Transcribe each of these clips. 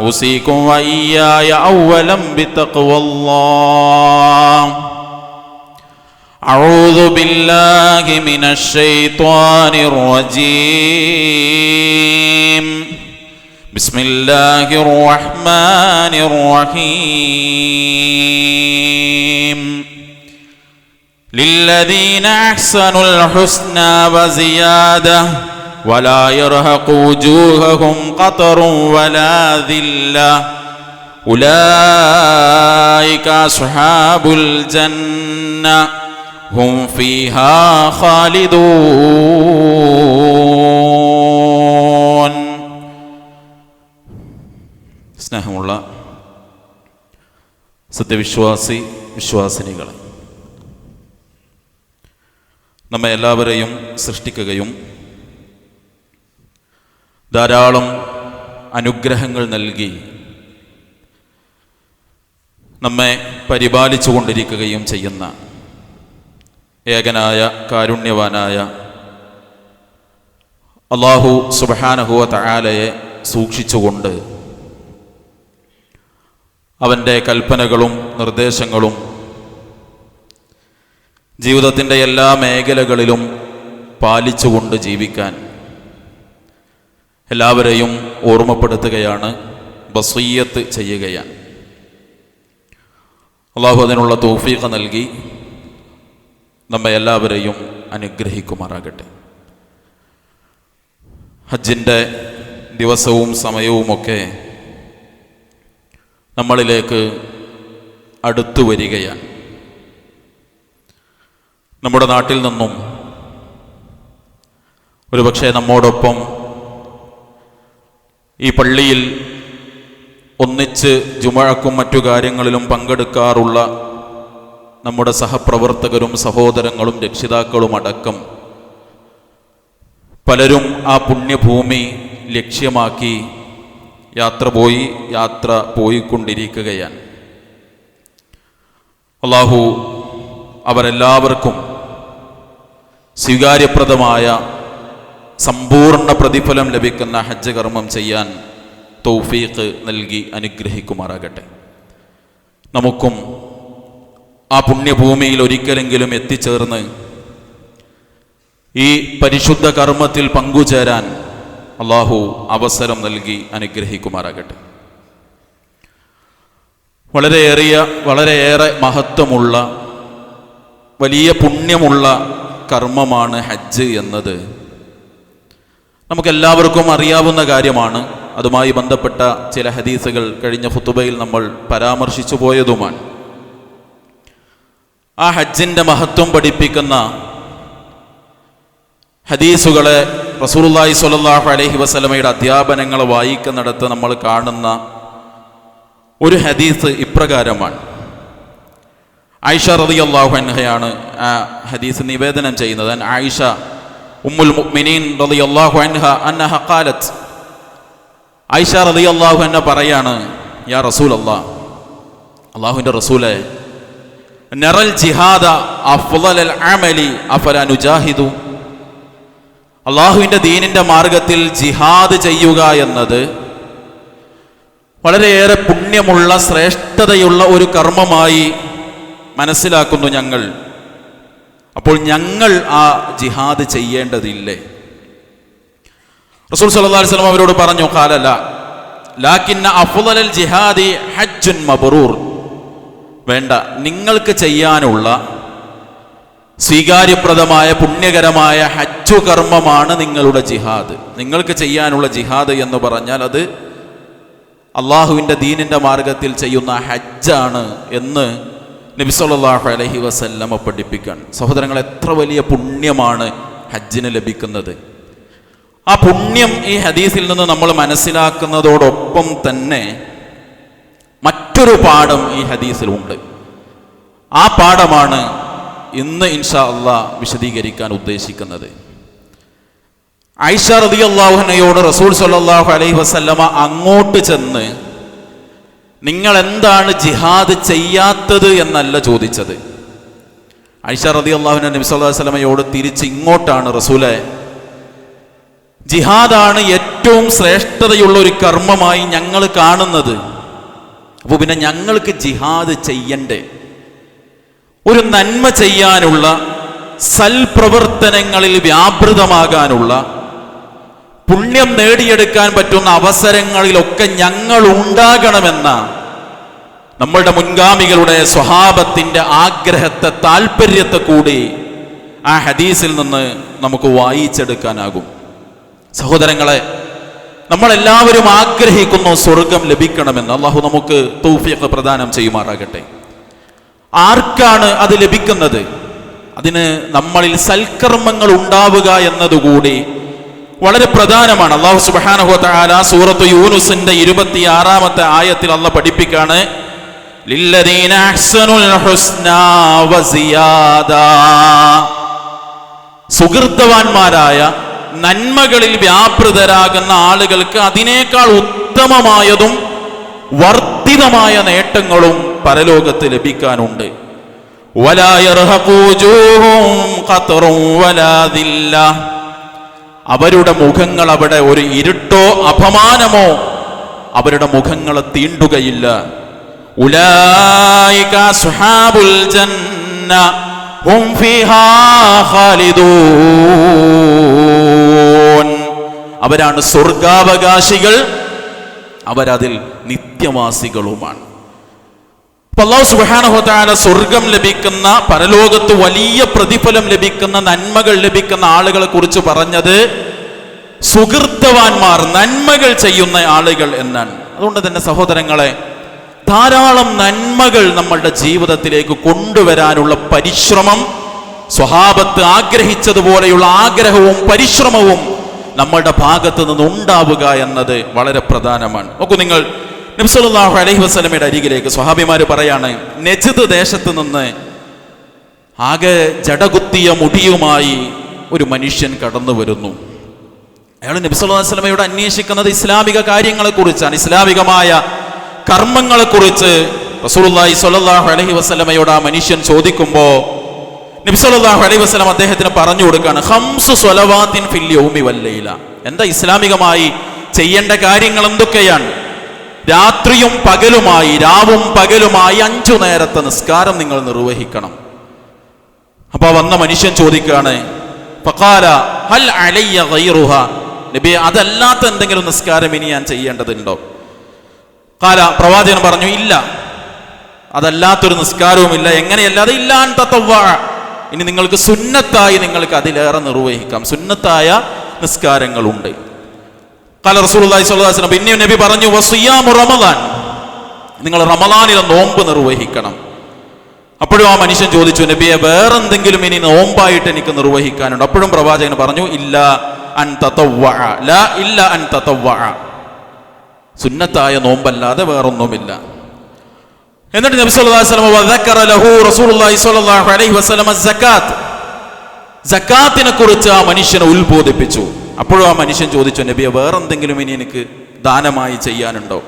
أوصيكم وإياي أولا بتقوى الله. أعوذ بالله من الشيطان الرجيم. بسم الله الرحمن الرحيم. للذين أحسنوا الحسنى وزيادة ولا يرهق وجوههم قطر ولا ذله اولئك اصحاب الجنه هم فيها خالدون സ്നേഹമുള്ള സത്യവിശ്വാസി വിശ്വാസിനികളെ നമ്മെ എല്ലാവരെയും സൃഷ്ടിക്കുകയും ധാരാളം അനുഗ്രഹങ്ങൾ നൽകി നമ്മെ പരിപാലിച്ചു കൊണ്ടിരിക്കുകയും ചെയ്യുന്ന ഏകനായ കാരുണ്യവാനായ അള്ളാഹു സുബഹാനഹുവ തആലയെ സൂക്ഷിച്ചുകൊണ്ട് അവന്റെ കൽപ്പനകളും നിർദ്ദേശങ്ങളും ജീവിതത്തിന്റെ എല്ലാ മേഖലകളിലും പാലിച്ചുകൊണ്ട് ജീവിക്കാൻ എല്ലാവരെയും ഓർമ്മപ്പെടുത്തുകയാണ് ബസീയത്ത് ചെയ്യുകയാണ്. അള്ളാഹു അതിനുള്ള തോഫീഖ നൽകി നമ്മെ എല്ലാവരെയും അനുഗ്രഹിക്കുമാറാകട്ടെ. ഹജ്ജിന്റെ ദിവസവും സമയവുമൊക്കെ നമ്മളിലേക്ക് അടുത്തു വരികയാണ്. നമ്മുടെ നാട്ടിൽ നിന്നും ഒരുപക്ഷെ നമ്മോടൊപ്പം ഈ പള്ളിയിൽ ഒന്നിച്ച് ജുമഴക്കും മറ്റു കാര്യങ്ങളിലും പങ്കെടുക്കാറുള്ള നമ്മുടെ സഹപ്രവർത്തകരും സഹോദരങ്ങളും രക്ഷിതാക്കളും അടക്കം പലരും ആ പുണ്യഭൂമി ലക്ഷ്യമാക്കി യാത്ര പോയി യാത്ര പോയിക്കൊണ്ടിരിക്കുകയാണ്. അള്ളാഹു അവരെല്ലാവർക്കും സ്വീകാര്യപ്രദമായ സമ്പൂർണ പ്രതിഫലം ലഭിക്കുന്ന ഹജ്ജ് കർമ്മം ചെയ്യാൻ തൗഫീഖ് നൽകി അനുഗ്രഹിക്കുമാറാകട്ടെ. നമുക്കും ആ പുണ്യഭൂമിയിൽ ഒരിക്കലെങ്കിലും എത്തിച്ചേർന്ന് ഈ പരിശുദ്ധ കർമ്മത്തിൽ പങ്കുചേരാൻ അള്ളാഹു അവസരം നൽകി അനുഗ്രഹിക്കുമാറാകട്ടെ. വളരെയേറിയ വളരെയേറെ മഹത്വമുള്ള വലിയ പുണ്യമുള്ള കർമ്മമാണ് ഹജ്ജ് എന്നത്. നമുക്കെല്ലാവർക്കും അറിയാവുന്ന കാര്യമാണ്. അതുമായി ബന്ധപ്പെട്ട ചില ഹദീസുകൾ കഴിഞ്ഞ ഫുത്തുബയിൽ നമ്മൾ പരാമർശിച്ചു പോയതുമാണ്. ആ ഹജ്ജിന്റെ മഹത്വം പഠിപ്പിക്കുന്ന ഹദീസുകളെ റസൂലുള്ളാഹി സ്വല്ലല്ലാഹു അലൈഹി വസല്ലമയുടെ അധ്യാപനങ്ങൾ വായിക്കുന്നിടത്ത് നമ്മൾ കാണുന്ന ഒരു ഹദീസ് ഇപ്രകാരമാണ്. ആയിഷ റളിയല്ലാഹു അൻഹയാണ് ആ ഹദീസ് നിവേദനം ചെയ്യുന്നത്. ആയിഷ ഉമ്മുൽ മുഅ്മിനീൻ റളിയല്ലാഹു അൻഹ അന്നഹ ഖാലത്ത്. ആയിഷ റളിയല്ലാഹു അൻഹ പറയാണ് യാ റസൂലല്ലാഹ് അള്ളാഹുവിന്റെ റസൂലെ നറൽ ജിഹാദ അഫ്ളൽ അമലി അഫല നുജാഹിദു? അള്ളാഹുവിന്റെ ദീനിന്റെ മാർഗത്തിൽ ജിഹാദ് ചെയ്യുക എന്നത് വളരെയേറെ പുണ്യമുള്ള ശ്രേഷ്ഠതയുള്ള ഒരു കർമ്മമായി മനസ്സിലാക്കുന്നു ഞങ്ങൾ. അപ്പോൾ ഞങ്ങൾ ആ ജിഹാദ് ചെയ്യേണ്ടതില്ലേ? റസൂൽ സല്ലല്ലാഹു അലൈഹി വസല്ലം അവരോട് പറഞ്ഞു കാലല്ല ലാക്കിന്ന അഫ്ളൽ ജിഹാദി ഹജ്ജുൻ മബറൂർ. വേണ്ട നിങ്ങൾക്ക് ചെയ്യാനുള്ള സ്വീകാര്യപ്രദമായ പുണ്യകരമായ ഹജ്ജു കർമ്മമാണ് നിങ്ങളുടെ ജിഹാദ്. നിങ്ങൾക്ക് ചെയ്യാനുള്ള ജിഹാദ് എന്ന് പറഞ്ഞാൽ അത് അള്ളാഹുവിന്റെ ദീനിന്റെ മാർഗത്തിൽ ചെയ്യുന്ന ഹജ്ജാണ് എന്ന് നബി അലഹി അലൈഹി വസല്ലമ പഠിപ്പിക്കാൻ. സഹോദരങ്ങൾ എത്ര വലിയ പുണ്യമാണ് ഹജ്ജിന് ലഭിക്കുന്നത്. ആ പുണ്യം ഈ ഹദീസിൽ നിന്ന് നമ്മൾ മനസ്സിലാക്കുന്നതോടൊപ്പം തന്നെ മറ്റൊരു പാഠം ഈ ഹദീസിലുണ്ട്. ആ പാഠമാണ് ഇന്ന് ഇൻഷാ അള്ളാ വിശദീകരിക്കാൻ ഉദ്ദേശിക്കുന്നത്. ഐഷ റതി അള്ളാഹുനയോട് റസൂൽ സല്ലാഹു അലൈഹി വസല്ലമ അങ്ങോട്ട് ചെന്ന് നിങ്ങൾ എന്താണ് ജിഹാദ് ചെയ്യാത്തത് എന്നല്ല ചോദിച്ചത്. ഐഷ റതി അള്ളാഹുന നബി സല്ലാ വസ്ലമയോട് തിരിച്ച് ഇങ്ങോട്ടാണ് റസൂലെ. ജിഹാദാണ് ഏറ്റവും ശ്രേഷ്ഠതയുള്ള ഒരു കർമ്മമായി ഞങ്ങൾ കാണുന്നത്. അപ്പോൾ പിന്നെ ഞങ്ങൾക്ക് ജിഹാദ് ചെയ്യണ്ടേ? ഒരു നന്മ ചെയ്യാനുള്ള സൽപ്രവർത്തനങ്ങളിൽ വ്യാപൃതമാകാനുള്ള പുണ്യം നേടിയെടുക്കാൻ പറ്റുന്ന അവസരങ്ങളിലൊക്കെ ഞങ്ങൾ ഉണ്ടാകണമെന്ന നമ്മളുടെ മുൻഗാമികളുടെ സ്വഭാവത്തിന്റെ ആഗ്രഹത്തെ താല്പര്യത്തെ കൂടി ആ ഹദീസിൽ നിന്ന് നമുക്ക് വായിച്ചെടുക്കാനാകും. സഹോദരങ്ങളെ നമ്മളെല്ലാവരും ആഗ്രഹിക്കുന്നു സ്വർഗം ലഭിക്കണമെന്ന്. അള്ളാഹു നമുക്ക് തൗഫിയൊക്കെ പ്രദാനം ചെയ്യുമാറാകട്ടെ. ആർക്കാണ് അത് ലഭിക്കുന്നത്? അതിന് നമ്മളിൽ സൽക്കർമ്മങ്ങൾ ഉണ്ടാവുക എന്നതുകൂടി വളരെ പ്രധാനമാണ്. അള്ളാഹു സുബാനഹുത്ത ആല സൂറത്ത് യൂനുസിന്റെ ഇരുപത്തി ആറാമത്തെ ആയത്തിൽ അള്ള പഠിപ്പിക്കാണ്. സുഹൃത്തവാന്മാരായ നന്മകളിൽ വ്യാപൃതരാകുന്ന ആളുകൾക്ക് അതിനേക്കാൾ ഉത്തമമായതും വർദ്ധിതമായ നേട്ടങ്ങളും പരലോകത്ത് ലഭിക്കാനുണ്ട്. വലാ അവരുടെ മുഖങ്ങൾ അവിടെ ഒരു ഇരുട്ടോ അപമാനമോ അവരുടെ മുഖങ്ങൾ തീണ്ടുകയില്ല. അവരാണ് സ്വർഗാവകാശികൾ അവരതിൽ നിത്യവാസികളുമാണ്. അള്ളാഹു സുബാനഹുത്താല സ്വർഗം ലഭിക്കുന്ന പരലോകത്ത് വലിയ പ്രതിഫലം ലഭിക്കുന്ന നന്മകൾ ലഭിക്കുന്ന ആളുകളെ കുറിച്ച് പറഞ്ഞത് സുഹൃത്തവാന്മാർ നന്മകൾ ചെയ്യുന്ന ആളുകൾ എന്നാണ്. അതുകൊണ്ട് തന്നെ സഹോദരങ്ങളെ ധാരാളം നന്മകൾ നമ്മളുടെ ജീവിതത്തിലേക്ക് കൊണ്ടുവരാനുള്ള പരിശ്രമം സ്വഭാവത്ത് ആഗ്രഹിച്ചതുപോലെയുള്ള ആഗ്രഹവും പരിശ്രമവും നമ്മളുടെ ഭാഗത്ത് നിന്ന് ഉണ്ടാവുക എന്നത് വളരെ പ്രധാനമാണ്. നോക്കൂ നിങ്ങൾ നബ്സല്ലാഹു അലഹി വസ്ലമയുടെ അരികിലേക്ക് സ്വഹാബിമാർ പറയാണ് നജിദ് ദേശത്ത് നിന്ന് ആകെ ജടകുത്തിയ മുടിയുമായി ഒരു മനുഷ്യൻ കടന്നു വരുന്നു. അയാൾ നബി വസ്ലമയോട് അന്വേഷിക്കുന്നത് ഇസ്ലാമിക കാര്യങ്ങളെക്കുറിച്ചാണ് ഇസ്ലാമികമായ കർമ്മങ്ങളെക്കുറിച്ച് റസൂലുള്ളാഹി സ്വല്ലല്ലാഹു അലൈഹി വസല്ലമയോട് ആ മനുഷ്യൻ ചോദിക്കുമ്പോൾ നബി സല്ലല്ലാഹു അലൈഹി വസല്ലം അദ്ദേഹത്തിന് പറഞ്ഞു കൊടുക്കുകയാണ് ഹംസു സ്വലവാത്തിൻ ഫിൽ യൗമി എന്താ ഇസ്ലാമികമായി ചെയ്യേണ്ട കാര്യങ്ങൾ എന്തൊക്കെയാണ്? രാത്രിയും പകലുമായി രാവും പകലുമായി അഞ്ചു നേരത്തെ നിസ്കാരം നിങ്ങൾ നിർവഹിക്കണം. അപ്പൊ വന്ന മനുഷ്യൻ ചോദിക്കുകയാണ് ഫഖാല ഹൽ അലയ്യ ഗൈറുഹ? നബി അതല്ലാത്ത എന്തെങ്കിലും നിസ്കാരം ഇനി ഞാൻ ചെയ്യേണ്ടതുണ്ടോ? കാല പ്രവാചകൻ പറഞ്ഞു ഇല്ല. അതല്ലാത്തൊരു നിസ്കാരവുമില്ല. എങ്ങനെയല്ലാതെ ഇല്ലാൻ തത്തവ്വ ഇനി നിങ്ങൾക്ക് സുന്നത്തായി നിങ്ങൾക്ക് അതിലേറെ നിർവഹിക്കാം. സുന്നത്തായ നിസ്കാരങ്ങളുണ്ട്. കാല അലൈഹി വസല്ലം പിന്നെയും നബി പറഞ്ഞു വസിയാമു റമദാൻ. നിങ്ങൾ റമദാനിലെ നോമ്പ് നിർവഹിക്കണം. അപ്പോഴും ആ മനുഷ്യൻ ചോദിച്ചു നബിയെ വേറെന്തെങ്കിലും ഇനി നോമ്പായിട്ട് എനിക്ക് നിർവഹിക്കാനുണ്ട്? അപ്പോഴും പ്രവാചകൻ പറഞ്ഞു ഇല്ല അൻ. ലാ ഇല്ല അൻ. സുന്നത്തായ നോമ്പല്ലാതെ വേറൊന്നുമില്ല. എന്നിട്ട് നബി സല്ലല്ലാഹു അലൈഹി വസല്ലം അലൈഹി വസല്ലം സക്കാത്ത്. സക്കാത്തിനെ കുറിച്ച് ആ മനുഷ്യനെ ഉത്ബോധിപ്പിച്ചു. അപ്പോഴും ആ മനുഷ്യൻ ചോദിച്ചു നബിയെ വേറെന്തെങ്കിലും ഇനി എനിക്ക് ദാനമായി ചെയ്യാനുണ്ടോ?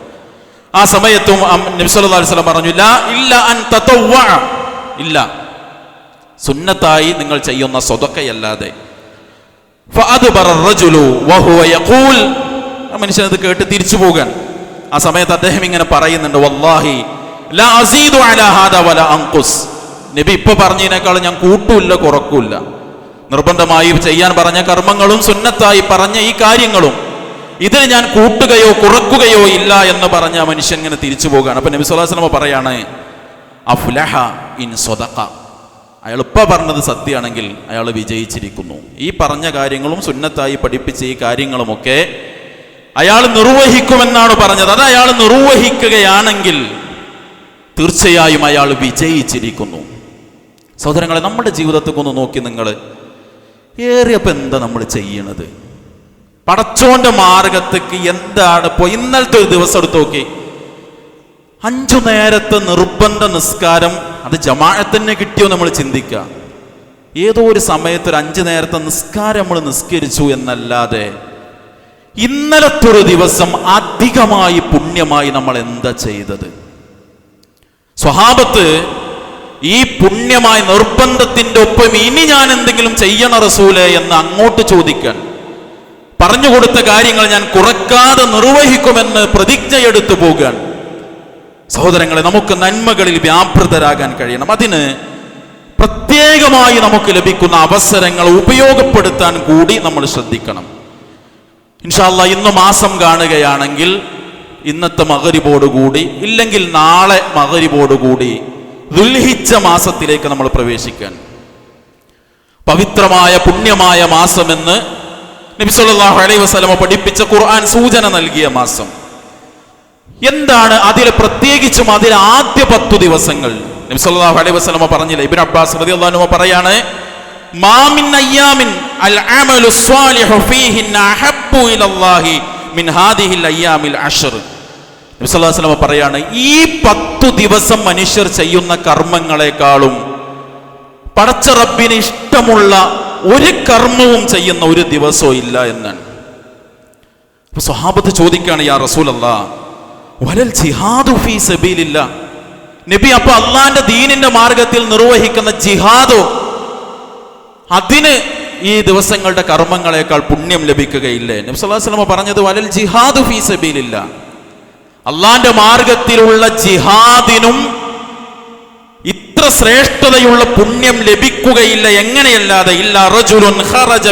ആ സമയത്തും നബിസ്വല്ലാം സ്വലം പറഞ്ഞു ഇല്ല ഇല്ല ഇല്ല. സുന്നത്തായി നിങ്ങൾ ചെയ്യുന്ന സ്വതക്കയല്ലാതെ. മനുഷ്യൻ അത് കേട്ട് തിരിച്ചു പോകാൻ. ആ സമയത്ത് അദ്ദേഹം ഇങ്ങനെ പറയുന്നുണ്ട് വല്ലാഹി നബി ഇപ്പൊ പറഞ്ഞതിനേക്കാൾ ഞാൻ കൂട്ടൂല്ല കുറക്കൂല്ല നിർബന്ധമായി ചെയ്യാൻ പറഞ്ഞ കർമ്മങ്ങളും സുന്നത്തായി പറഞ്ഞ ഈ കാര്യങ്ങളും ഇതിന് ഞാൻ കൂട്ടുകയോ കുറക്കുകയോ ഇല്ല എന്ന് പറഞ്ഞ മനുഷ്യൻ ഇങ്ങനെ തിരിച്ചു പോകുകയാണ് അപ്പൊ നബി വസല്ലം പറയാണ് ഇൻ അയാൾ ഇപ്പൊ പറഞ്ഞത് സത്യമാണെങ്കിൽ അയാൾ വിജയിച്ചിരിക്കുന്നു. ഈ പറഞ്ഞ കാര്യങ്ങളും സുന്നത്തായി പഠിപ്പിച്ച ഈ കാര്യങ്ങളുമൊക്കെ അയാൾ നിർവഹിക്കുമെന്നാണ് പറഞ്ഞത്. അത് അയാൾ നിർവഹിക്കുകയാണെങ്കിൽ തീർച്ചയായും അയാൾ വിജയിച്ചിരിക്കുന്നു. സഹോദരങ്ങളെ നമ്മുടെ ജീവിതത്തിൽ ഒന്ന് നോക്കി നിങ്ങൾ ഏറിയപ്പോൾ എന്താ നമ്മൾ ചെയ്യണത്? പടച്ചോന്റെ മാർഗത്തേക്ക് എന്താണ് ഇപ്പോൾ ഇന്നലത്തെ ഒരു ദിവസം എടുത്ത് നോക്കി. അഞ്ചു നേരത്തെ നിർബന്ധ നിസ്കാരം അത് ജമാഅത്തിന് കിട്ടിയോ നമ്മൾ ചിന്തിക്കുക. ഏതോ ഒരു സമയത്ത് ഒരു അഞ്ചു നേരത്തെ നിസ്കാരം നമ്മൾ നിസ്കരിച്ചു എന്നല്ലാതെ ഇന്നലത്തെ ഒരു ദിവസം അധികമായി പുണ്യമായി നമ്മൾ എന്താ ചെയ്തത്? സ്വഹാബത്ത് ഈ പുണ്യമായ നിർബന്ധത്തിന്റെ ഒപ്പം ഇനി ഞാൻ എന്തെങ്കിലും ചെയ്യണ റസൂലെ എന്ന് അങ്ങോട്ട് ചോദിക്കാൻ. പറഞ്ഞു കൊടുത്ത കാര്യങ്ങൾ ഞാൻ കുറക്കാതെ നിർവഹിക്കുമെന്ന് പ്രതിജ്ഞയെടുത്തു പോകാൻ. സഹോദരങ്ങളെ നമുക്ക് നന്മകളിൽ വ്യാപൃതരാകാൻ കഴിയണം. അതിന് പ്രത്യേകമായി നമുക്ക് ലഭിക്കുന്ന അവസരങ്ങൾ ഉപയോഗപ്പെടുത്താൻ കൂടി നമ്മൾ ശ്രദ്ധിക്കണം. ഇൻഷാല്ല ഇന്ന് മാസം കാണുകയാണെങ്കിൽ ഇന്നത്തെ മകരിബോടുകൂടി ഇല്ലെങ്കിൽ നാളെ മകരിബോടുകൂടി ദുൽഹിച്ച മാസത്തിലേക്ക് നമ്മൾ പ്രവേശിക്കാൻ. പവിത്രമായ പുണ്യമായ മാസമെന്ന് നബി സല്ലല്ലാഹു അലൈഹി വസ്ലമ പഠിപ്പിച്ച ഖുർആൻ സൂചന നൽകിയ മാസം. എന്താണ് അതിൽ പ്രത്യേകിച്ചും അതിൽ ആദ്യ പത്തു ദിവസങ്ങൾ? നബി സല്ലല്ലാഹു അലൈഹി വസല്ലമ പറഞ്ഞില്ല? ഇബിൻ അബ്ബാസ് റളിയല്ലാഹു അള്ളഹാനുമ പറയാണ് മാമിൻ അയ്യാമിൻ അൽ അമലു സ്വാലിഹു അഹബ്ബു മിൻ ഹാദിഹിൽ അയ്യാമിൽ നബി സല്ലല്ലാഹു അലൈഹി വസല്ലമ പറയാണ് ഈ പത്തു ദിവസം മനുഷ്യർ ചെയ്യുന്ന കർമ്മങ്ങളെക്കാളും പടച്ച റബ്ബിന് ഇഷ്ടമുള്ള ഒരു കർമ്മവും ചെയ്യുന്ന ഒരു ദിവസവും ഇല്ല എന്നാണ്. അപ്പൊ സ്വഹാബത്ത് ചോദിക്കാണ് യാ റസൂൽ വലൽ ജിഹാദു ഫീ നബി അപ്പൊ അള്ളാന്റെ ദീനിന്റെ മാർഗത്തിൽ നിർവഹിക്കുന്ന ജിഹാദോ അതിന് ഈ ദിവസങ്ങളുടെ കർമ്മങ്ങളെക്കാൾ പുണ്യം ലഭിക്കുകയില്ലേ? നബി സല്ലല്ലാഹു അലൈഹി വസല്ലമ പറഞ്ഞത് വലൽ ജിഹാദു ഫീ സബീലില്ല. അള്ളാന്റെ മാർഗത്തിലുള്ള ജിഹാദിനും ഇത്ര ശ്രേഷ്ഠതയുള്ള പുണ്യം ലഭിക്കുകയില്ല എങ്ങനെയല്ലാതെ? ഇല്ല റജുലുൻ ഖറജ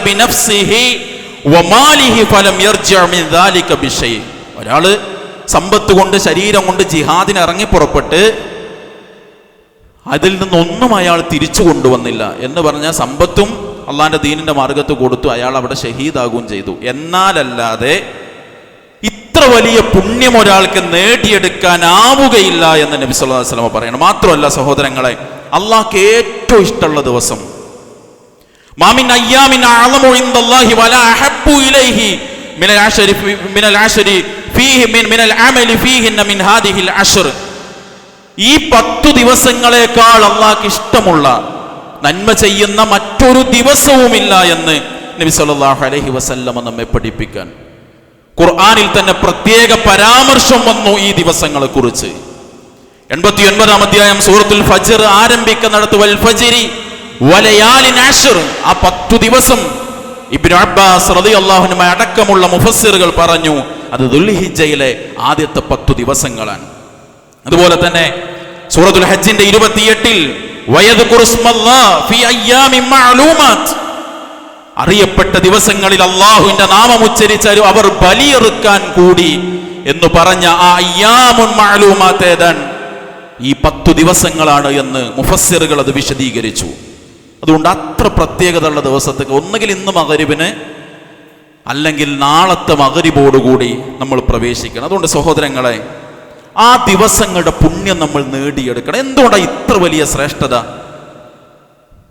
വമാലിഹി ഫലം യർജിഉ മിൻ ഒരാൾ സമ്പത്ത് കൊണ്ട് ശരീരം കൊണ്ട് ജിഹാദിന് ഇറങ്ങി പുറപ്പെട്ട് അതിൽ നിന്നൊന്നും അയാൾ തിരിച്ചു കൊണ്ടുവന്നില്ല എന്ന് പറഞ്ഞാൽ സമ്പത്തും അള്ളാന്റെ ദീനിന്റെ മാർഗത്ത് കൊടുത്തു അയാൾ അവിടെ ഷഹീദാകുകയും ചെയ്തു. എന്നാലല്ലാതെ ഇത്ര വലിയ പുണ്യം ഒരാൾക്ക് നേടിയെടുക്കാനാവുകയില്ല എന്ന് നബി അലൈഹി വസല്ലം പറയണം. മാത്രമല്ല സഹോദരങ്ങളെ അള്ളാഹ്ക്ക് ഏറ്റവും ഇഷ്ടമുള്ള ദിവസം. മാമിൻ അയ്യാമിൻ വല വലാ അഹബ്ബു ഇലൈഹി മിനൽ അശരി മിനൽ അശരി ഫീഹി മിൻ മിനൽ അമലി ഫീഹിന്ന മിൻ ഹാദിഹിൽ അശർ ഈ പത്തു ദിവസങ്ങളെക്കാൾ അള്ളാഹ്ക്ക് ഇഷ്ടമുള്ള നന്മ ചെയ്യുന്ന മറ്റൊരു ദിവസവുമില്ല എന്ന് നബി സല്ലല്ലാഹു അലൈഹി വസല്ലമ നമ്മെ പഠിപ്പിക്കാൻ. ഖുർആനിൽ തന്നെ പ്രത്യേക പരാമർശം വന്നു ഈ ദിവസങ്ങളെ കുറിച്ച് എൺപത്തി ഒൻപതാം അധ്യായം സൂറത്തുൽ ഫജർ ആരംഭിക്കുന്നിടത്ത് വൽ ഫജ്രി ആ പത്തു ദിവസം ഇബ്നു അബ്ബാസ് റതി അൻഹു അടക്കമുള്ള മുഫസ്സിറുകൾ പറഞ്ഞു അത് ദുൽഹിജയിലെ ആദ്യത്തെ പത്തു ദിവസങ്ങളാണ്. അതുപോലെ തന്നെ സൂറത്തുൽ ഹജ്ജിന്റെ ഇരുപത്തിയെട്ടിൽ ഇസ്മല്ലാഹ് ഫീ അയ്യാമിൻ മഅലൂമാത്ത്. അറിയപ്പെട്ട ദിവസങ്ങളിൽ അള്ളാഹുവിന്റെ നാമം ഉച്ചരിച്ചാലും അവർ ബലിയെറുക്കാൻ കൂടി എന്ന് പറഞ്ഞ ആ അയ്യാമുൻ മാലൂമാത്ത് ഈ പത്തു ദിവസങ്ങളാണ് എന്ന് മുഫസ്സിറുകൾ അത് വിശദീകരിച്ചു. അതുകൊണ്ട് അത്ര പ്രത്യേകത ഉള്ള ദിവസത്തേക്ക് ഒന്നുകിൽ ഇന്ന് മകരിവിന് അല്ലെങ്കിൽ നാളത്തെ മകരിബോടുകൂടി നമ്മൾ പ്രവേശിക്കണം. അതുകൊണ്ട് സഹോദരങ്ങളെ ആ ദിവസങ്ങളുടെ പുണ്യം നമ്മൾ നേടിയെടുക്കണം. എന്തുകൊണ്ടാണ് ഇത്ര വലിയ ശ്രേഷ്ഠത?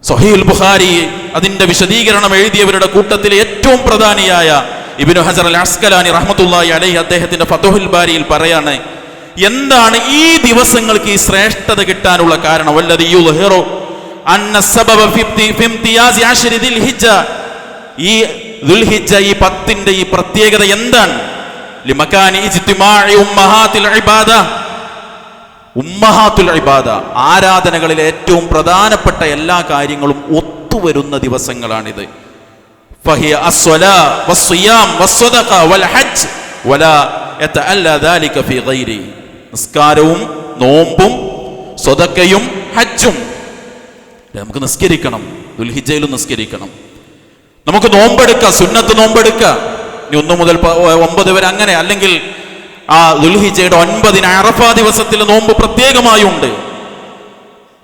സൊഹീൽ ബുഖാരി അതിന്റെ വിശദീകരണം എഴുതിയവരുടെ കൂട്ടത്തിലെ ഏറ്റവും പ്രധാനിയായ ഇബിനു ഹസർ അൽ അസ്കലാനി റഹ്മത്തുള്ളാഹി അലൈഹി അദ്ദേഹത്തിന്റെ ഫതുഹുൽ ബാരിയിൽ പറയാണ് എന്താണ് ഈ ദിവസങ്ങൾക്ക് ഈ ശ്രേഷ്ഠത കിട്ടാനുള്ള കാരണം? വല്ലത് യു ഹെറോ ഈ ഈ പത്തിന്റെ ഈ പ്രത്യേകത എന്താണ്? ഉമ്മഹാത്തിൽ ഇബാദ ആരാധനകളിൽ ഏറ്റവും പ്രധാനപ്പെട്ട എല്ലാ കാര്യങ്ങളും ഒത്തുവരുന്ന ദിവസങ്ങളാണിത്. നിസ്കാരവും നോമ്പും സ്വതക്കയും ഹജ്ജും നമുക്ക് നിസ്കരിക്കണം. ദുൽഹിജയിലും നിസ്കരിക്കണം. നമുക്ക് നോമ്പെടുക്കാം സുന്നത്ത് നോമ്പെടുക്കാം. ഇനി ഒന്ന് മുതൽ ഒമ്പത് വരെ അങ്ങനെ അല്ലെങ്കിൽ ആ ദുൽഹിജയുടെ ഒൻപതിന് അറഫ ദിവസത്തിൽ നോമ്പ് പ്രത്യേകമായുണ്ട്.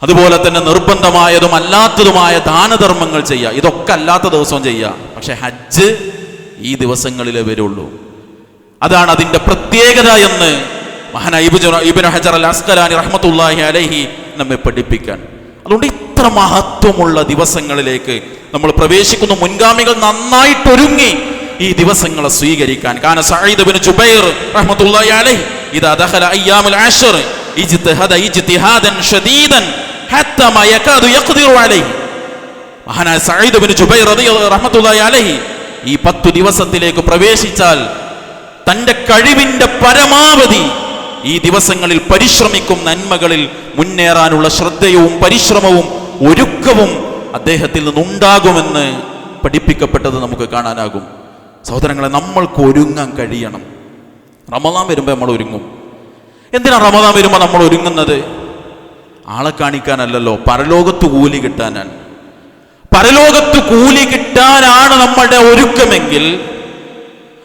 അതുപോലെ തന്നെ നിർബന്ധമായതും അല്ലാത്തതുമായ ദാനധർമ്മങ്ങൾ ചെയ്യുക. ഇതൊക്കെ അല്ലാത്ത ദിവസവും ചെയ്യുക. പക്ഷെ ഹജ്ജ് ഈ ദിവസങ്ങളിലേ വരുള്ളൂ. അതാണ് അതിന്റെ പ്രത്യേകത എന്ന് മഹാനായ ഇബ്നു- ഇബ്നു ഹജർ അൽ അസ്കലാനി റഹ്മത്തുള്ളാഹി അലൈഹി നമ്മെ പഠിപ്പിക്കാൻ. അതുകൊണ്ട് ഇത്ര മഹത്വമുള്ള ദിവസങ്ങളിലേക്ക് നമ്മൾ പ്രവേശിക്കുന്ന. മുൻഗാമികൾ നന്നായിട്ട് ഒരുങ്ങി ഈ ദിവസങ്ങളെ സ്വീകരിക്കാൻ. കാന സഈദ് റഹ്മത്തുള്ളാഹി അലൈഹി ഇദാ ദഖല ഷദീദൻ യകാദു അലൈഹി. മഹാനായ സഈദ് റളിയല്ലാഹു അലൈഹി ഈ പത്തു ദിവസത്തിലേക്ക് പ്രവേശിച്ചാൽ തന്റെ കഴിവിന്റെ പരമാവധി ഈ ദിവസങ്ങളിൽ പരിശ്രമിക്കും നന്മകളിൽ മുന്നേറാനുള്ള ശ്രദ്ധയും പരിശ്രമവും ഒരുക്കവും അദ്ദേഹത്തിൽ നിന്നുണ്ടാകുമെന്ന് പഠിപ്പിക്കപ്പെട്ടത് നമുക്ക് കാണാനാകും. സഹോദരങ്ങളെ നമ്മൾക്ക് ഒരുങ്ങാൻ കഴിയണം. റമദാൻ വരുമ്പോൾ നമ്മൾ ഒരുങ്ങും. എന്തിനാണ് റമദാൻ വരുമ്പോൾ നമ്മൾ ഒരുങ്ങുന്നത്? ആളെ കാണിക്കാനല്ലല്ലോ പരലോകത്ത് കൂലി കിട്ടാനാണ്. പരലോകത്ത് കൂലി കിട്ടാനാണ് നമ്മളുടെ ഒരുക്കമെങ്കിൽ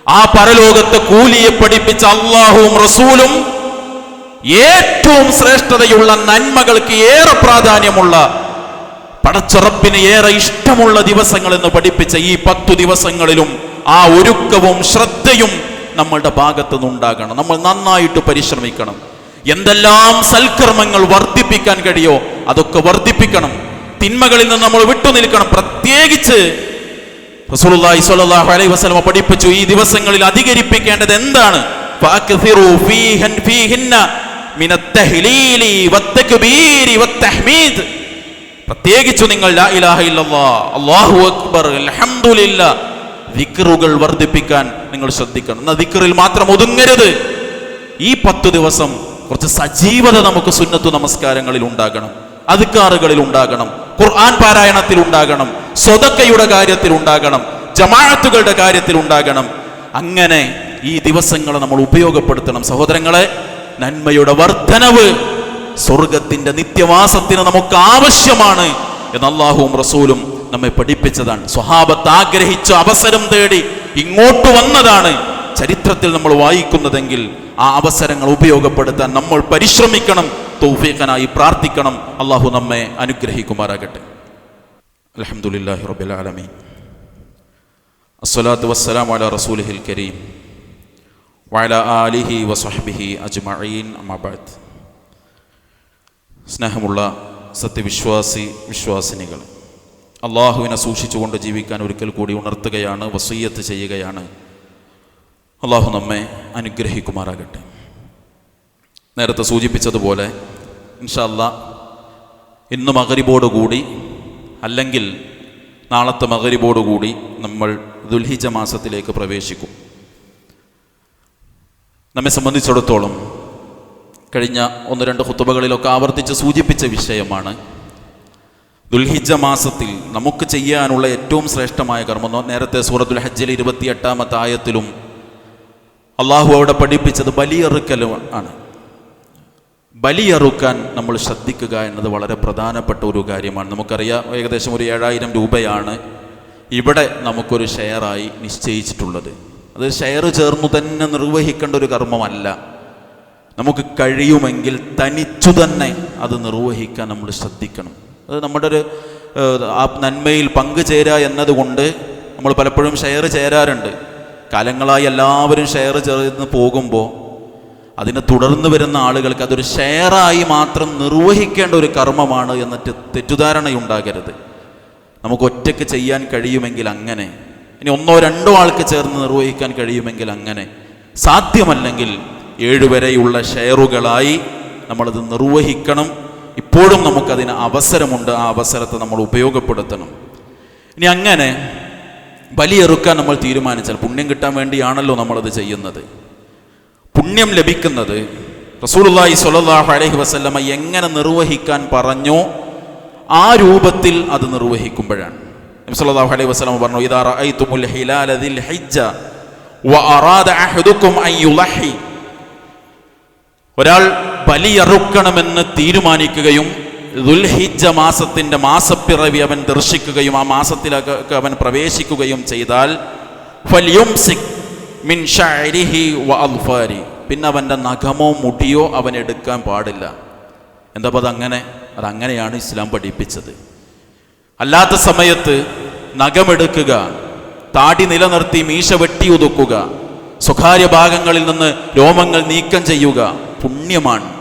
ആ പരലോകത്തെ കൂലിയെ പഠിപ്പിച്ച അള്ളാഹുവും റസൂലും ഏറ്റവും ശ്രേഷ്ഠതയുള്ള നന്മകൾക്ക് ഏറെ പ്രാധാന്യമുള്ള പടച്ചുറപ്പിന് ഏറെ ഇഷ്ടമുള്ള ദിവസങ്ങൾ എന്ന് പഠിപ്പിച്ച ഈ പത്തു ദിവസങ്ങളിലും ആ ഒരുക്കവും ശ്രദ്ധയും നമ്മളുടെ ഭാഗത്തു നിന്നുണ്ടാകണം നമ്മൾ നന്നായിട്ട് പരിശ്രമിക്കണം. എന്തെല്ലാം സൽക്കർമ്മങ്ങൾ വർദ്ധിപ്പിക്കാൻ കഴിയോ അതൊക്കെ വർദ്ധിപ്പിക്കണം. തിന്മകളിൽ നിന്ന് നമ്മൾ വിട്ടുനിൽക്കണം പ്രത്യേകിച്ച് റസൂലുള്ളാഹി സ്വല്ലല്ലാഹു അലൈഹി പഠിപ്പിച്ചു ഈ ദിവസങ്ങളിൽ അധികരിപ്പിക്കേണ്ടത് എന്താണ്? ഫീഹൻ ഫീഹിന്ന മിന തഹ്ലീലി പ്രത്യേകിച്ചു നിങ്ങൾ ലാ ഇലാഹ ഇല്ലല്ലാഹ് അല്ലാഹു അക്ബർ അൽഹംദുലില്ലാ ദിക്റുകൾ വർദ്ധിപ്പിക്കാൻ നിങ്ങൾ ശ്രദ്ധിക്കണം. എന്നാൽ ദിക്റിൽ മാത്രം ഒതുങ്ങരുത്. ഈ പത്തു ദിവസം കുറച്ച് സജീവത നമുക്ക് സുന്നത്തു നമസ്കാരങ്ങളിൽ ഉണ്ടാകണം. അധികാറുകളിൽ ഉണ്ടാകണം. ഖുർആൻ പാരായണത്തിൽ ഉണ്ടാകണം. സ്വതക്കയുടെ കാര്യത്തിൽ ഉണ്ടാകണം. ജമാഅത്തുകളുടെ കാര്യത്തിൽ ഉണ്ടാകണം. അങ്ങനെ ഈ ദിവസങ്ങളെ നമ്മൾ ഉപയോഗപ്പെടുത്തണം. സഹോദരങ്ങളെ നന്മയുടെ വർധനവ് സ്വർഗത്തിന്റെ നിത്യവാസത്തിന് നമുക്ക് ആവശ്യമാണ് എന്ന് അള്ളാഹുവും റസൂലും നമ്മെ പഠിപ്പിച്ചതാണ്. സ്വഹാബത്ത് ആഗ്രഹിച്ച അവസരം തേടി ഇങ്ങോട്ട് വന്നതാണ് ചരിത്രത്തിൽ നമ്മൾ വായിക്കുന്നതെങ്കിൽ ആ അവസരങ്ങൾ ഉപയോഗപ്പെടുത്താൻ നമ്മൾ പരിശ്രമിക്കണം തൗഫീഖനായി പ്രാർത്ഥിക്കണം. അള്ളാഹു നമ്മെ അനുഗ്രഹിക്കുമാറാകട്ടെ. അലഹമുല്ലാഹി റബ്ബിൽ ആലമീൻ. അസ്സലാത്തു വസ്സലാമു അലാ റസൂലിഹിൽ കരീം. വഅലാ ആലിഹി വസഹ്ബിഹി അജ്മഈൻ അമാബാദ് സ്നേഹമുള്ള സത്യവിശ്വാസി വിശ്വാസിനികൾ അള്ളാഹുവിനെ സൂക്ഷിച്ചുകൊണ്ട് ജീവിക്കാൻ ഒരിക്കൽ കൂടി ഉണർത്തുകയാണ് വസീയത്ത് ചെയ്യുകയാണ്. അള്ളാഹു നമ്മെ അനുഗ്രഹിക്കുമാറാകട്ടെ. നേരത്തെ സൂചിപ്പിച്ചതുപോലെ ഇൻഷല്ല ഇന്ന് മകരിബോടുകൂടി അല്ലെങ്കിൽ നാളത്തെ മകരിബോടുകൂടി നമ്മൾ ദുൽഹിജ മാസത്തിലേക്ക് പ്രവേശിക്കും. നമ്മെ സംബന്ധിച്ചിടത്തോളം കഴിഞ്ഞ ഒന്ന് രണ്ട് ഹുത്തുബകളിലൊക്കെ ആവർത്തിച്ച് സൂചിപ്പിച്ച വിഷയമാണ് ദുൽഹിജ മാസത്തിൽ നമുക്ക് ചെയ്യാനുള്ള ഏറ്റവും ശ്രേഷ്ഠമായ കർമ്മം നേരത്തെ സൂറത്തുൽ ഹജ്ജിൽ ഇരുപത്തി എട്ടാമത്തെ ആയത്തിലും അള്ളാഹു അവിടെ പഠിപ്പിച്ചത് ബലിയെറുക്കലും ആണ്. ബലിയെറുക്കാൻ നമ്മൾ ശ്രദ്ധിക്കുക എന്നത് വളരെ പ്രധാനപ്പെട്ട ഒരു കാര്യമാണ്. നമുക്കറിയാം ഏകദേശം ഒരു ഏഴായിരം രൂപയാണ് ഇവിടെ നമുക്കൊരു ഷെയറായി നിശ്ചയിച്ചിട്ടുള്ളത്. അത് ഷെയർ ചേർന്നു തന്നെ നിർവഹിക്കേണ്ട ഒരു കർമ്മമല്ല. നമുക്ക് കഴിയുമെങ്കിൽ തനിച്ചു തന്നെ അത് നിർവഹിക്കാൻ നമ്മൾ ശ്രദ്ധിക്കണം. അത് നമ്മുടെ ഒരു ആ നന്മയിൽ പങ്കുചേരുക എന്നതുകൊണ്ട് നമ്മൾ പലപ്പോഴും ഷെയർ ചേരാറുണ്ട്. കാലങ്ങളായി എല്ലാവരും ഷെയർ ചേർന്ന് പോകുമ്പോൾ അതിനെ തുടർന്ന് വരുന്ന ആളുകൾക്ക് അതൊരു ഷെയറായി മാത്രം നിർവഹിക്കേണ്ട ഒരു കർമ്മമാണ് എന്ന തെറ്റിദ്ധാരണയുണ്ടാകരുത്. നമുക്ക് ഒറ്റയ്ക്ക് ചെയ്യാൻ കഴിയുമെങ്കിൽ അങ്ങനെ ഇനി ഒന്നോ രണ്ടോ ആൾക്ക് ചേർന്ന് നിർവഹിക്കാൻ കഴിയുമെങ്കിൽ അങ്ങനെ സാധ്യമല്ലെങ്കിൽ ഏഴുവരെയുള്ള ഷെയറുകളായി നമ്മളത് നിർവഹിക്കണം. ഇപ്പോഴും നമുക്കതിന് അവസരമുണ്ട്. ആ അവസരത്തെ നമ്മൾ ഉപയോഗപ്പെടുത്തണം. ഇനി അങ്ങനെ ബലിയെറുക്കാൻ നമ്മൾ തീരുമാനിച്ചാൽ പുണ്യം കിട്ടാൻ വേണ്ടിയാണല്ലോ നമ്മളത് ചെയ്യുന്നത്. പുണ്യം ലഭിക്കുന്നത് റസൂലുള്ളാഹി സ്വല്ലല്ലാഹു അലൈഹി വസല്ലമ എങ്ങനെ നിർവഹിക്കാൻ പറഞ്ഞോ ആ രൂപത്തിൽ അത് നിർവഹിക്കുമ്പോഴാണ്. നബി സല്ലല്ലാഹു അലൈഹി വസല്ലമ പറഞ്ഞു ഇദാ റഅയ്തുമുൽ ഹിലാല ദിൽ ഹിജ്ജ വഅറാദ അഹദുക്കും അൻ യുളഹി. ഒരാൾ ബലിയറുക്കണമെന്ന് തീരുമാനിക്കുകയും ദുൽഹിജ മാസത്തിന്റെ മാസപ്പിറവി അവൻ ദർശിക്കുകയും ആ മാസത്തിലൊക്കെ അവൻ പ്രവേശിക്കുകയും ചെയ്താൽ മിൻ പിന്നെ അവന്റെ നഖമോ മുടിയോ അവൻ എടുക്കാൻ പാടില്ല. എന്താ അത് അതങ്ങനെ? അതങ്ങനെയാണ് ഇസ്ലാം പഠിപ്പിച്ചത്. അല്ലാത്ത സമയത്ത് നഖമെടുക്കുക താടി നിലനിർത്തി മീശ വെട്ടി ഒതുക്കുക സ്വകാര്യ ഭാഗങ്ങളിൽ നിന്ന് രോമങ്ങൾ നീക്കം ചെയ്യുക പുണ്യമാണ്.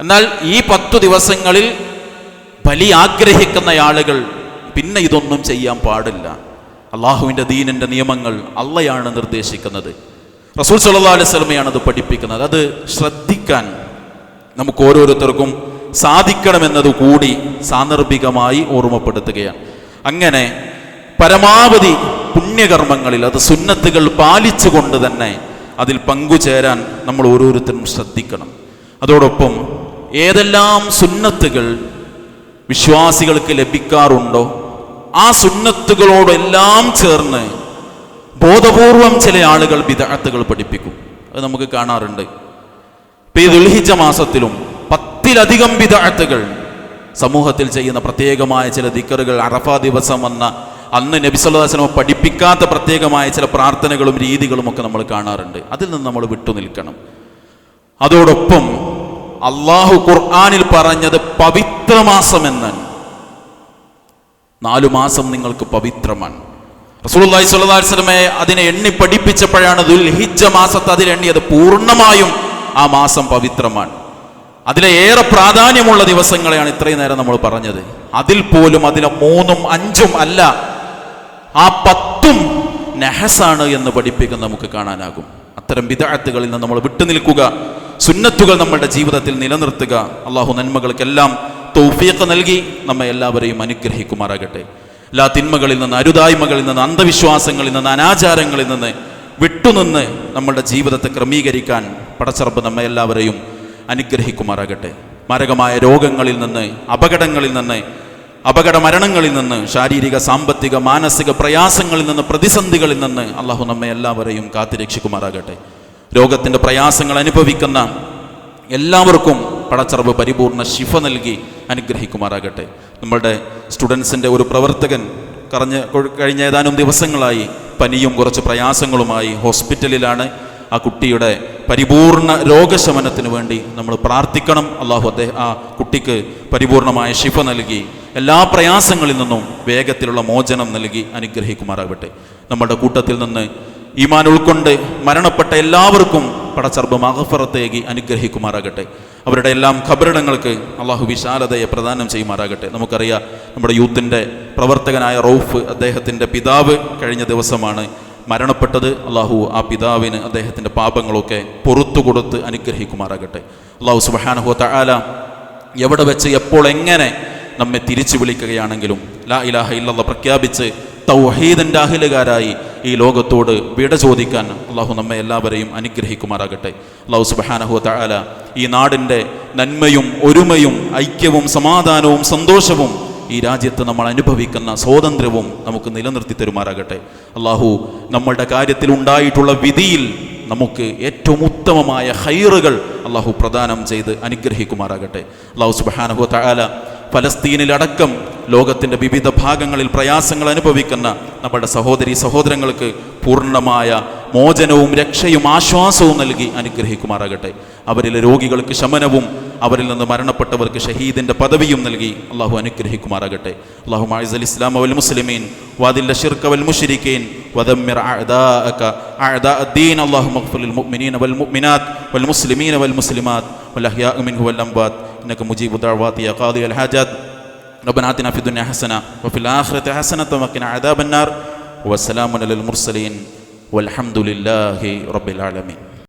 എന്നാൽ ഈ പത്തു ദിവസങ്ങളിൽ ബലി ആഗ്രഹിക്കുന്ന ആളുകൾ പിന്നെ ഇതൊന്നും ചെയ്യാൻ പാടില്ല. അള്ളാഹുവിന്റെ ദീനിന്റെ നിയമങ്ങൾ അള്ളയാണ് നിർദ്ദേശിക്കുന്നത്. റസൂൽ സല്ലാ അലൈഹി വസല്ലമയാണ് അത് പഠിപ്പിക്കുന്നത്. അത് ശ്രദ്ധിക്കാൻ നമുക്ക് ഓരോരുത്തർക്കും സാധിക്കണമെന്നത് കൂടി സാന്ദർഭികമായി ഓർമ്മപ്പെടുത്തുകയാണ്. അങ്ങനെ പരമാവധി പുണ്യകർമ്മങ്ങളിൽ അത് സുന്നത്തുകൾ പാലിച്ചുകൊണ്ട് തന്നെ അതിൽ പങ്കുചേരാൻ നമ്മൾ ഓരോരുത്തരും ശ്രദ്ധിക്കണം. അതോടൊപ്പം ഏതെല്ലാം സുന്നത്തുകൾ വിശ്വാസികൾക്ക് ലഭിക്കാറുണ്ടോ ആ സുന്നത്തുകളോടെല്ലാം ചേർന്ന് ബോധപൂർവം ചില ആളുകൾ വിദഗ്ധകൾ പഠിപ്പിക്കും. അത് നമുക്ക് കാണാറുണ്ട്. ഇപ്പൊ ഈ ദുൽഹിജ മാസത്തിലും പത്തിലധികം വിദഗ്ധകൾ സമൂഹത്തിൽ ചെയ്യുന്ന പ്രത്യേകമായ ചില ദിക്കറുകൾ അറഫ ദിവസം വന്ന അന്ന് നബി സല്ലല്ലാഹു അലൈഹി വസല്ലം പഠിപ്പിക്കാത്ത പ്രത്യേകമായ ചില പ്രാർത്ഥനകളും രീതികളും ഒക്കെ നമ്മൾ കാണാറുണ്ട്. അതിൽ നിന്ന് നമ്മൾ വിട്ടുനിൽക്കണം അതോടൊപ്പം അള്ളാഹു ഖുർആാനിൽ പറഞ്ഞത് പവിത്രമാസമെന്നാണ് നാലു മാസം നിങ്ങൾക്ക് പവിത്രമാണ്. അലൈഹി വസല്ലമയെ അതിനെ എണ്ണി പഠിപ്പിച്ചപ്പോഴാണ് ദുൽഹിജ മാസത്തെ അതിൽ എണ്ണിയത് പൂർണമായും ആ മാസം പവിത്രമാണ്. അതിലെ ഏറെ പ്രാധാന്യമുള്ള ദിവസങ്ങളെയാണ് ഇത്രയും നേരം നമ്മൾ പറഞ്ഞത്. അതിൽ പോലും അതിലെ മൂന്നും അഞ്ചും അല്ല ആ പത്തും നെഹസാണ് എന്ന് പഠിപ്പിക്കുന്ന നമുക്ക് കാണാനാകും. അത്തരം വിദഗ്ധകളിൽ നിന്ന് നമ്മൾ വിട്ടുനിൽക്കുക. സുന്നത്തുകൾ നമ്മളുടെ ജീവിതത്തിൽ നിലനിർത്തുക. അള്ളാഹു നന്മകൾക്കെല്ലാം തൗഫീഖ് നൽകി നമ്മെ എല്ലാവരെയും അനുഗ്രഹിക്കുമാറാകട്ടെ. എല്ലാ തിന്മകളിൽ നിന്ന് അരുതായ്മകളിൽ നിന്ന് അന്ധവിശ്വാസങ്ങളിൽ നിന്ന് അനാചാരങ്ങളിൽ നിന്ന് വിട്ടുനിന്ന് നമ്മളുടെ ജീവിതത്തെ ക്രമീകരിക്കാൻ പടച്ചറപ്പ് നമ്മെ എല്ലാവരെയും അനുഗ്രഹിക്കുമാറാകട്ടെ. മാരകമായ രോഗങ്ങളിൽ നിന്ന് അപകടങ്ങളിൽ നിന്ന് അപകട മരണങ്ങളിൽ നിന്ന് ശാരീരിക സാമ്പത്തിക മാനസിക പ്രയാസങ്ങളിൽ നിന്ന് പ്രതിസന്ധികളിൽ നിന്ന് അള്ളാഹു നമ്മെ എല്ലാവരെയും കാത്തുരക്ഷിക്കുമാറാകട്ടെ. രോഗത്തിന്റെ പ്രയാസങ്ങൾ അനുഭവിക്കുന്ന എല്ലാവർക്കും പടച്ചറവ് പരിപൂർണ ശിഫ നൽകി അനുഗ്രഹിക്കുമാറാകട്ടെ. നമ്മളുടെ സ്റ്റുഡൻസിന്റെ ഒരു പ്രവർത്തകൻ കറഞ്ഞ് കഴിഞ്ഞ ഏതാനും ദിവസങ്ങളായി പനിയും കുറച്ച് പ്രയാസങ്ങളുമായി ഹോസ്പിറ്റലിലാണ്. ആ കുട്ടിയുടെ പരിപൂർണ രോഗശമനത്തിന് വേണ്ടി നമ്മൾ പ്രാർത്ഥിക്കണം. അള്ളാഹു അദ്ദേഹം ആ കുട്ടിക്ക് പരിപൂർണമായ ശിഫ നൽകി എല്ലാ പ്രയാസങ്ങളിൽ നിന്നും വേഗത്തിലുള്ള മോചനം നൽകി അനുഗ്രഹിക്കുമാറാകട്ടെ. നമ്മുടെ കൂട്ടത്തിൽ നിന്ന് ഈമാൻ ഉൾക്കൊണ്ട് മരണപ്പെട്ട എല്ലാവർക്കും പടച്ചർബ് മഹഫറത്തേകി അനുഗ്രഹിക്കുമാറാകട്ടെ. അവരുടെ എല്ലാം ഖബറിടങ്ങൾക്ക് അള്ളാഹു വിശാലതയെ പ്രദാനം ചെയ്യുമാറാകട്ടെ. നമുക്കറിയാം നമ്മുടെ യൂത്തിന്റെ പ്രവർത്തകനായ റൌഫ് അദ്ദേഹത്തിന്റെ പിതാവ് കഴിഞ്ഞ ദിവസമാണ് മരണപ്പെട്ടത്. അള്ളാഹു ആ പിതാവിന് അദ്ദേഹത്തിന്റെ പാപങ്ങളൊക്കെ പുറത്തു കൊടുത്ത് അനുഗ്രഹിക്കുമാറാകട്ടെ. അള്ളാഹു സുബഹാനഹു തആല എവിടെ വെച്ച് എപ്പോൾ എങ്ങനെ നമ്മെ തിരിച്ചു വിളിക്കുകയാണെങ്കിലും ലാ ഇലാഹ ഇല്ലല്ലാഹ് പ്രഖ്യാപിച്ച് തൗഹീദിന്റെ അഹിലുകാരായി ഈ ലോകത്തോട് വിട ചോദിക്കാൻ അള്ളാഹു നമ്മെ എല്ലാവരെയും അനുഗ്രഹിക്കുമാറാകട്ടെ. അള്ളാഹു സുബഹാനഹു താല ഈ നാടിന്റെ നന്മയും ഒരുമയും ഐക്യവും സമാധാനവും സന്തോഷവും ഈ രാജ്യത്ത് നമ്മൾ അനുഭവിക്കുന്ന സ്വാതന്ത്ര്യവും നമുക്ക് നിലനിർത്തി തരുമാറാകട്ടെ. അള്ളാഹു നമ്മളുടെ കാര്യത്തിൽ ഉണ്ടായിട്ടുള്ള വിധിയിൽ നമുക്ക് ഏറ്റവും ഉത്തമമായ ഹൈറുകൾ അള്ളാഹു പ്രദാനം ചെയ്ത് അനുഗ്രഹിക്കുമാറാകട്ടെ. അള്ളാഹു സുബാനഹു തആല ഫലസ്തീനിലടക്കം ലോകത്തിൻ്റെ വിവിധ ഭാഗങ്ങളിൽ പ്രയാസങ്ങൾ അനുഭവിക്കുന്ന നമ്മുടെ സഹോദരി സഹോദരങ്ങൾക്ക് പൂർണ്ണമായ മോചനവും രക്ഷയും ആശ്വാസവും നൽകി അനുഗ്രഹിക്കുമാറാകട്ടെ അവരിലെ രോഗികൾക്ക് ശമനവും അവരിൽ നിന്ന് മരണപ്പെട്ടവർക്ക് ഷഹീദിന്റെ പദവിയും നൽകി അള്ളാഹു അനുഗ്രഹിക്കുമാറാകട്ടെ അള്ളാഹു മായിസ് ഇസ്ലാം വൽ മുസ്ലിമീൻ വാദിൽ ഷിർക വൽ മുശ്രിക്കീൻ ودمر أعداءك أعداء الدين اللهم اغفر للمؤمنين والمؤمنات والمسلمين والمسلمات والأحياء منه والأموات إنك مجيب الدعوات يا قاضي الحاجات. ربنا آتنا في الدنيا حسنة وفي الآخرة حسنة وقنا عذاب النار. والسلام على المرسلين والحمد لله رب العالمين.